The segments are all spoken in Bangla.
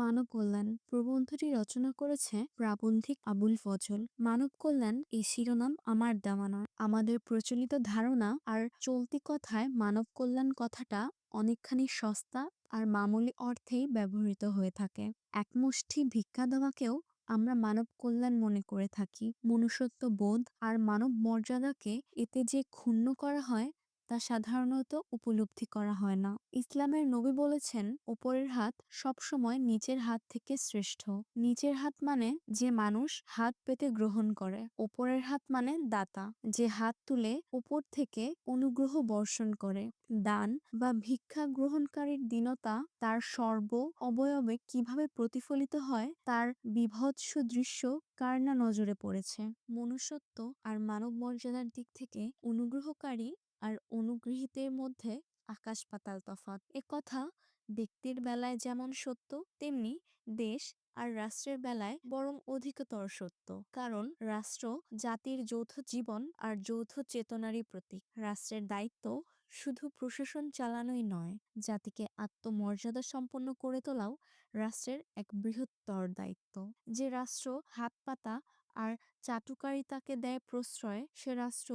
মানব কল্যাণ প্রবন্ধটি রচনা করেছে প্রাবন্ধিক আবুল ফজল। মানব কল্যাণ এই শিরোনাম আমার দেওয়া নয়। আমাদের প্রচলিত ধারণা আর চলতি কথায় মানব কল্যাণ কথাটা অনেকখানি সস্তা আর মামুলি অর্থেই ব্যবহৃত হয়ে থাকে। একমুষ্টি ভিক্ষা দেওয়াকেও আমরা মানব কল্যাণ মনে করে থাকি। মনুষ্যত্ব বোধ আর মানব মর্যাদাকে এতে যে ক্ষুণ্ণ করা হয় তা সাধারণত উপলব্ধি করা হয় না। ইসলামের নবী বলেছেন ওপরের হাত সবসময় নিচের হাত থেকে শ্রেষ্ঠ। নিচের হাত মানে যে মানুষ হাত পেতে গ্রহণ করে। ওপরের হাত মানে দাতা, যে হাত তুলে উপর থেকে অনুগ্রহ বর্ষণ করে। দান বা ভিক্ষা গ্রহণকারীর দীনতা তার সর্ব অবয়বে কীভাবে প্রতিফলিত হয়, তার বিভৎস দৃশ্য কার না নজরে পড়েছে? মনুষ্যত্ব আর মানব মর্যাদার দিক থেকে অনুগ্রহকারী আর অনুগৃহীতের মধ্যে আকাশ পাতাল তফাৎ। এ কথা ব্যক্তির বেলায় যেমন সত্য, তেমনি দেশ আর রাষ্ট্রের বেলায় বরং অধিকতর সত্য। কারণ রাষ্ট্র জাতির যৌথ জীবন আর যৌথ চেতনারই প্রতীক। রাষ্ট্রের দায়িত্ব শুধু প্রশাসন চালানোই নয়, জাতিকে আত্মমর্যাদা সম্পন্ন করে তোলাও রাষ্ট্রের এক বৃহত্তর দায়িত্ব। যে রাষ্ট্র হাত পাতা আর চাটুকারিতাকে দেয় প্রশ্রয়, সে রাষ্ট্র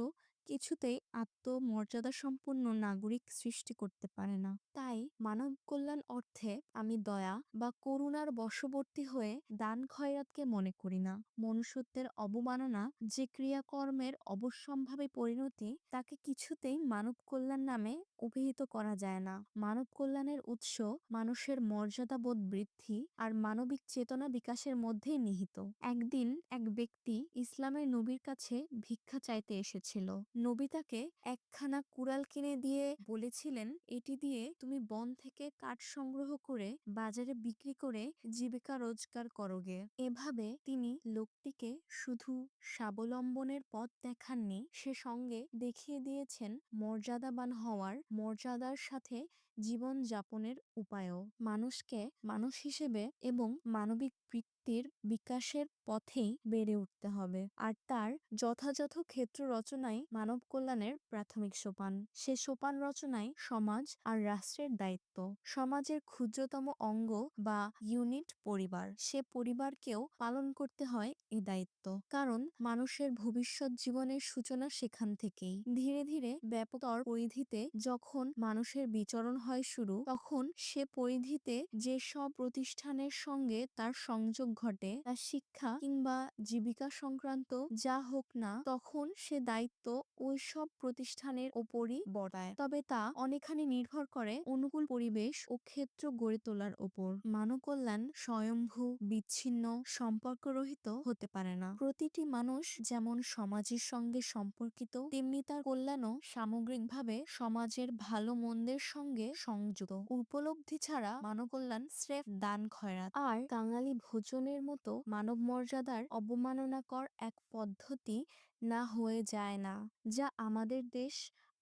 কিছুতেই আত্মমর্যাদা সম্পন্ন নাগরিক সৃষ্টি করতে পারে না। তাই মানব কল্যাণ অর্থে আমি দয়া বা করুণার বশবর্তী হয়ে দান খয়রাতকে মনে করি না। মনুষ্যত্বের অবমাননা যে ক্রিয়াকর্মের অবশ্যম্ভাবী পরিণতি তাকে কিছুতেই মানব কল্যাণ নামে অভিহিত করা যায় না। মানব কল্যাণের উৎস মানুষের মর্যাদাবোধ বৃদ্ধি আর মানবিক চেতনা বিকাশের মধ্যেই নিহিত। একদিন এক ব্যক্তি ইসলামের নবীর কাছে ভিক্ষা চাইতে এসেছিল। নবী তাকে একখানা কুড়াল কিনে দিয়ে বলেছিলেন, এটি দিয়ে তুমি বন থেকে কাঠ সংগ্রহ করে বাজারে বিক্রি করে জীবিকা রোজগার করোগে। এভাবে তিনি লোকটিকে শুধু স্বাবলম্বনের পথ দেখাননি, সে সঙ্গে দেখিয়ে দিয়েছেন মর্যাদাবান হওয়ার, মর্যাদার সাথে জীবন যাপনের উপায়ও। মানুষকে মানুষ হিসেবে এবং মানবিক বৃত্তির বিকাশের পথেই বেড়ে উঠতে হবে। আর তার যথাযথ ক্ষেত্র রচনাই মানব কল্যাণের প্রাথমিক সোপান। সে সোপান রচনাই সমাজ আর রাষ্ট্রের দায়িত্ব। সমাজের ক্ষুদ্রতম অঙ্গ বা ইউনিট পরিবার। সে পরিবারকেও পালন করতে হয় এই দায়িত্ব। কারণ মানুষের ভবিষ্যৎ জীবনের সূচনা সেখান থেকেই। ধীরে ধীরে ব্যাপকতর পরিধিতে যখন মানুষের বিচরণ হয় শুরু, তখন সে পরিধিতে যে সব প্রতিষ্ঠানের সঙ্গে তার সংযোগ ঘটে, তা শিক্ষা কিংবা জীবিকা সংক্রান্ত যা হোক না, তখন সে দায়িত্ব ওই সব প্রতিষ্ঠানের ওপরই বর্তায়। তবে তা অনেকখানি নির্ভর করে অনুকূল পরিবেশ ও ক্ষেত্র গড়ে তোলার ওপর। মানব কল্যাণ স্বয়ংভূ বিচ্ছিন্ন, সম্পর্করহিত হতে পারে না। প্রতিটি মানুষ যেমন সমাজের সঙ্গে সম্পর্কিত, তেমনি তার কল্যাণও সামগ্রিকভাবে সমাজের ভালো মন্দের সঙ্গে সংযুক্ত। উপলব্ধি ছাড়া মানব কল্যাণ স্রেফ দান খয়রাত। আর কাঙালি ভোজনের মতো মানব মর্যাদার অবমাননাকর এক পদ্ধতি না হয়ে যায় না, যা আমাদের দেশ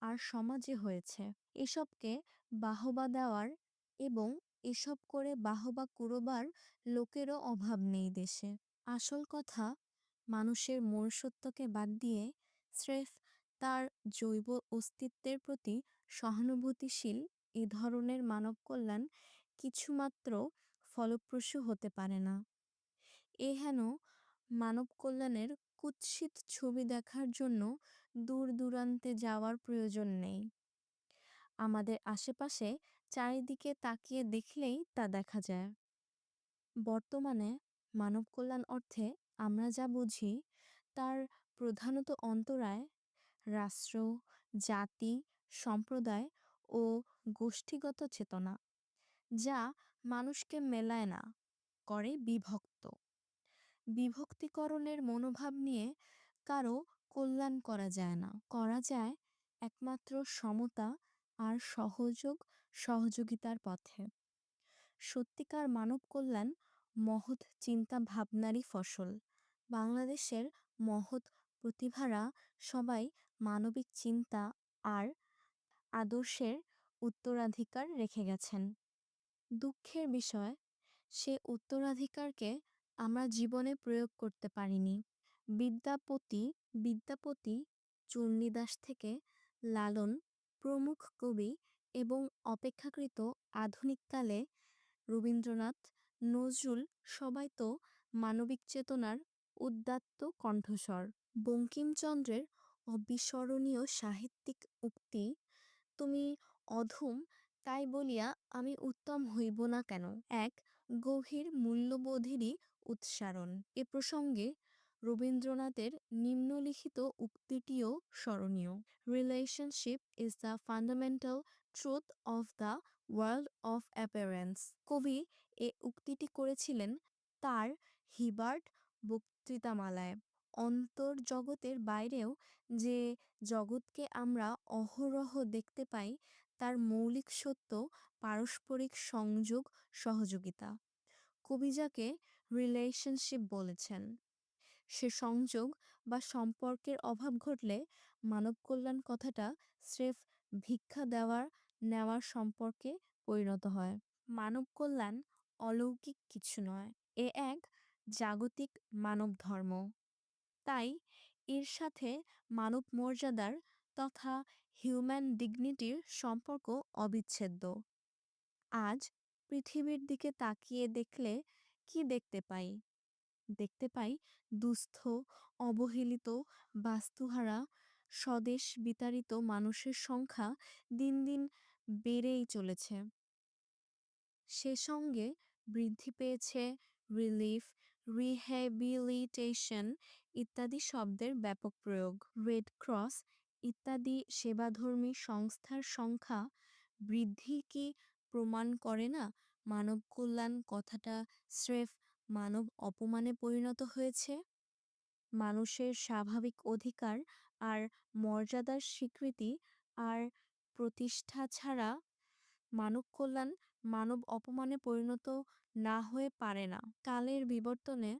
আর সমাজে হয়েছে। এসবকে বাহবা দেওয়ার এবং এসব করে বাহবা কুড়োবার লোকেরও অভাব নেই দেশে। আসল কথা, মানুষের মনুষ্যত্বকে বাদ দিয়ে স্রেফ তার জৈব অস্তিত্বের প্রতি সহানুভূতিশীল এ ধরনের মানব কল্যাণ কিছুমাত্র ফলপ্রসূ হতে পারে না। এ হেন মানব কল্যাণের কুৎসিত ছবি দেখার জন্য দূর দূরান্তে যাওয়ার প্রয়োজন নেই। আমাদের আশেপাশে চারিদিকে তাকিয়ে দেখলেই তা দেখা যায়। বর্তমানে মানব কল্যাণ অর্থে আমরা যা বুঝি, তার প্রধানত অন্তরায় রাষ্ট্র, জাতি, সম্প্রদায় ও গোষ্ঠীগত চেতনা, যা মানুষকে মেলায় না, করে বিভক্ত। বিভক্তিকরণের মনোভাব নিয়ে কারও কল্যাণ করা যায় না। করা যায় একমাত্র সমতা আর সহযোগ সহযোগিতার পথে। সত্যিকার মানব কল্যাণ মহৎ চিন্তা ভাবনারই ফসল। বাংলাদেশের মহৎ প্রতিভারা সবাই মানবিক চিন্তা আর আদর্শের উত্তরাধিকার রেখে গেছেন। দুঃখের বিষয়, সে উত্তরাধিকারকে আমরা জীবনে প্রয়োগ করতে পারিনি। বিদ্যাপতি বিদ্যাপতি চণ্ডীদাস থেকে লালন প্রমুখ কবি এবং অপেক্ষাকৃত আধুনিককালে রবীন্দ্রনাথ, নজরুল সবাই তো মানবিক চেতনার উদ্দাত্ত কণ্ঠস্বর। বঙ্কিমচন্দ্রের অবিস্মরণীয় সাহিত্যিক উক্তি তুমি অধম, তাই বলিয়া আমি উত্তম হইব না কেন? এক, গভীর মূল্যবোধেরই উৎসারণ এ প্রসঙ্গে রবীন্দ্রনাথের নিম্নলিখিত উক্তিটিও স্মরণীয়। Relationship is the fundamental truth of the world of appearance কবি এ উক্তিটি করেছিলেন তার হিবার্ট বক্তৃতামালায়। অন্তর্জগতের বাইরেও যে জগৎকে আমরা অহরহ দেখতে পাই, তার মৌলিক সত্য, পারস্পরিক সংযোগ, সহযোগিতা। কবি যাকে রিলেশনশিপ বলেছেন। সে সংযোগ বা সম্পর্কের অভাব ঘটলে মানব কল্যাণ কথাটা স্রেফ ভিক্ষা দেওয়ার, নেওয়ার সম্পর্কে পরিণত হয়। মানব কল্যাণ অলৌকিক কিছু নয়, এ এক জাগতিক মানব ধর্ম। তাই এর সাথে মানব মর্যাদার তথা হিউম্যান ডিগনিটির সম্পর্ক অবিচ্ছেদ্য। আজ পৃথিবীর দিকে তাকিয়ে দেখলে কি দেখতে পাই? দেখতে পাই দুস্থ, অবহেলিত, বাস্তুহারা, স্বদেশ বিতাড়িত মানুষের সংখ্যা দিন দিন বেড়েই চলেছে। সে সঙ্গে বৃদ্ধি পেয়েছে রিলিফ রিহ্যাবিলিটেশন ইত্যাদি শব্দের ব্যাপক প্রয়োগ। রেড ক্রস ইত্যাদি সেবাধর্মী সংস্থার সংখ্যা বৃদ্ধি কি প্রমাণ করে না? মানব কল্যাণ কথাটা স্রেফ মানব অপমানে পরিণত হয়েছে? মানুষের স্বাভাবিক অধিকার আর মর্যাদার স্বীকৃতি আর প্রতিষ্ঠা ছাড়া মানব কল্যাণ মানব অপমানে পরিণত না হয়ে পারে না। কালের বিবর্তনে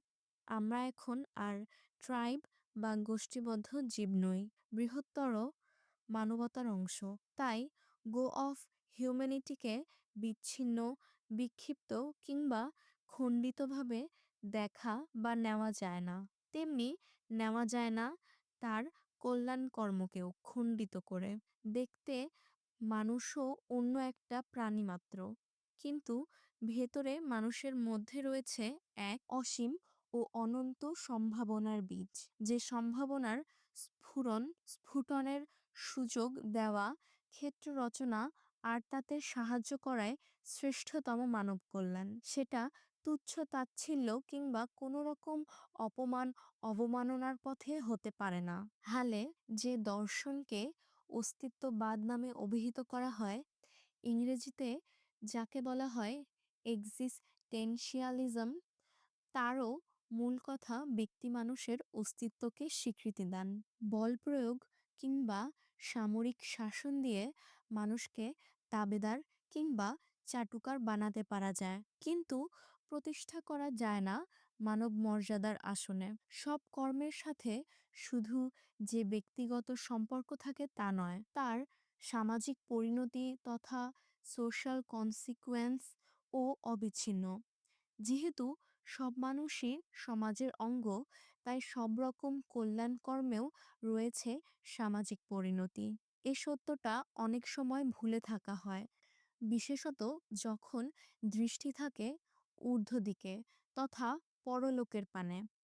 আমরা এখন আর ট্রাইব বা গোষ্ঠীবদ্ধ জীব নই, বৃহত্তর মানবতার অংশ। তাই গো অফ হিউম্যানিটিকে বিচ্ছিন্ন, বিক্ষিপ্ত কিংবা খণ্ডিতভাবে দেখা বা নেওয়া যায় না। তেমনি নেওয়া যায় না তার কল্যাণ কর্মকেও খণ্ডিত করে। দেখতে মানুষও অন্য একটা প্রাণী মাত্র। কিন্তু ভেতরে মানুষের মধ্যে রয়েছে এক অসীম ও অনন্ত সম্ভাবনার বীজ। যে সম্ভাবনার স্ফুরণ, স্ফুটনের সুযোগ দেওয়া ক্ষেত্র রচনা আর তাতে সাহায্য করায় শ্রেষ্ঠতম মানব কল্যাণ। সেটা তুচ্ছ তাচ্ছিল্য কিংবা কোনো রকম অপমান, অবমাননার পথে হতে পারে না। হালে যে দর্শনকে অস্তিত্ববাদ নামে অভিহিত করা হয়, ইংরেজিতে যাকে বলা হয় এক্সিস্টেনশিয়ালিজম, তারও মূল কথা ব্যক্তি মানুষের অস্তিত্বকে স্বীকৃতি দান। বল প্রয়োগ কিংবা সামরিক শাসন দিয়ে মানুষকে তাবেদার কিংবা চাটুকার বানাতে পারা যায়। কিন্তু প্রতিষ্ঠা করা যায় না মানব মর্যাদার আসনে। সব কর্মের সাথে শুধু যে ব্যক্তিগত সম্পর্ক থাকে তা নয়, তার সামাজিক পরিণতি তথা সোশ্যাল কনসিকুয়েন্স ও অবিচ্ছিন্ন। যেহেতু সব মানুষই সমাজের অঙ্গ, তাই সব রকম কল্যাণ কর্মেও রয়েছে সামাজিক পরিণতি। এ সত্যটা অনেক সময় ভুলে থাকা হয়। বিশেষত যখন দৃষ্টি থাকে ঊর্ধ্ব দিকে তথা পরলোকের পানে।